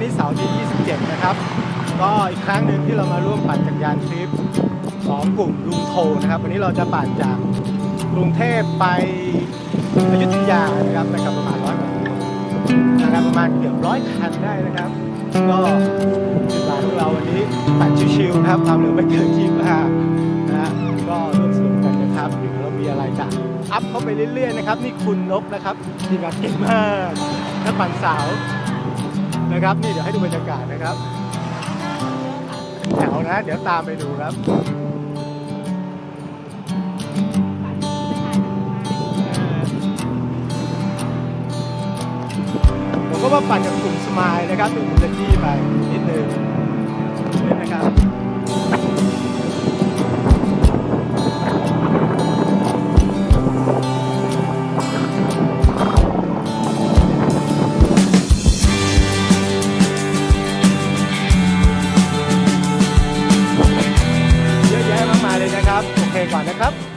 นี่เสาร์ที่ 27 นะครับ ก็อีกครั้งหนึ่งที่เรามาร่วมปั่นจักรยานทริปของกลุ่มลุงโทนะครับ วันนี้เราจะปั่นจากกรุงเทพไปอยุธยานะครับไปกับประมาณร้อยกว่านะครับประมาณเกือบร้อยคันได้นะครับ ก็จุดหมายของเราวันนี้ปั่นชิวๆครับความเร็วไม่เกิน25นะฮะก็ร่วมสนุกกันนะครับเดี๋ยวเรามีอะไรจะอัพเข้าไปเรื่อยๆนะครับ นี่คุณนกนะครับทีมานเก่งมากนักปั่นสาว นะครับ นี่เดี๋ยวให้ดูบรรยากาศนะครับแถวนะ เดี๋ยวตามไปดูครับผมก็ว่าปั่นกับกลุ่มสมายนะครับถึงจะที่ไปนิดนึง ก่อนนะครับ